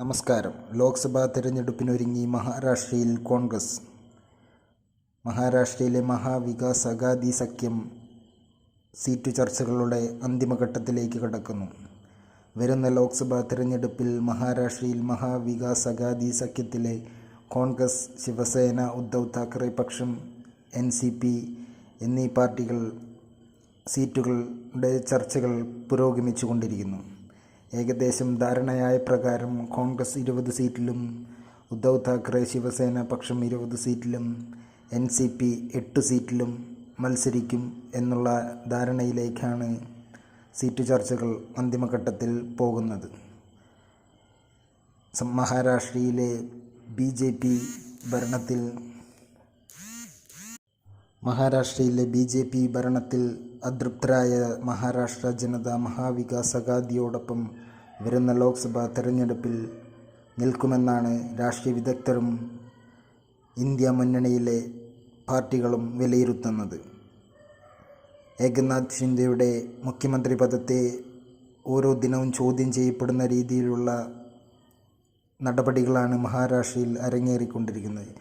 നമസ്കാരം. ലോക്സഭാ തെരഞ്ഞെടുപ്പിനൊരുങ്ങി മഹാരാഷ്ട്രയിൽ കോൺഗ്രസ്. മഹാരാഷ്ട്രയിലെ മഹാവികാസ് അഗാദി സഖ്യം സീറ്റു ചർച്ചകളുടെ അന്തിമഘട്ടത്തിലേക്ക് കടക്കുന്നു. വരുന്ന ലോക്സഭാ തെരഞ്ഞെടുപ്പിൽ മഹാരാഷ്ട്രയിൽ മഹാവികാസ് അഗാദി സഖ്യത്തിലെ കോൺഗ്രസ് ശിവസേന ഉദ്ധവ് താക്കറെ പക്ഷം എൻ സി പി എന്നീ പാർട്ടികൾ സീറ്റുകളുടെ ചർച്ചകൾ പുരോഗമിച്ചുകൊണ്ടിരിക്കുന്നു. ഏകദേശം ധാരണയായ പ്രകാരം കോൺഗ്രസ് ഇരുപത് സീറ്റിലും ഉദ്ധവ് താക്കറെ ശിവസേന പക്ഷം ഇരുപത് സീറ്റിലും എൻ സി പി എട്ട് സീറ്റിലും മത്സരിക്കും എന്നുള്ള ധാരണയിലേക്കാണ് സീറ്റ് ചർച്ചകൾ അന്തിമഘട്ടത്തിൽ പോകുന്നത്. മഹാരാഷ്ട്രയിലെ ബി ജെ പി ഭരണത്തിൽ മഹാരാഷ്ട്രയിലെ ബി ജെ പി ഭരണത്തിൽ അതൃപ്തരായ മഹാരാഷ്ട്ര ജനത മഹാവികാസ് അഗാദിയോടൊപ്പം വരുന്ന ലോക്സഭാ തെരഞ്ഞെടുപ്പിൽ നിൽക്കുമെന്നാണ് രാഷ്ട്രീയ വിദഗ്ധരും ഇന്ത്യ മുന്നണിയിലെ പാർട്ടികളും വിലയിരുത്തുന്നത്. ഏകനാഥ് ഷിൻഡെയുടെ മുഖ്യമന്ത്രി പദത്തെ ഓരോ ദിനവും ചോദ്യം ചെയ്യപ്പെടുന്ന രീതിയിലുള്ള നടപടികളാണ് മഹാരാഷ്ട്രയിൽ അരങ്ങേറിക്കൊണ്ടിരിക്കുന്നത്.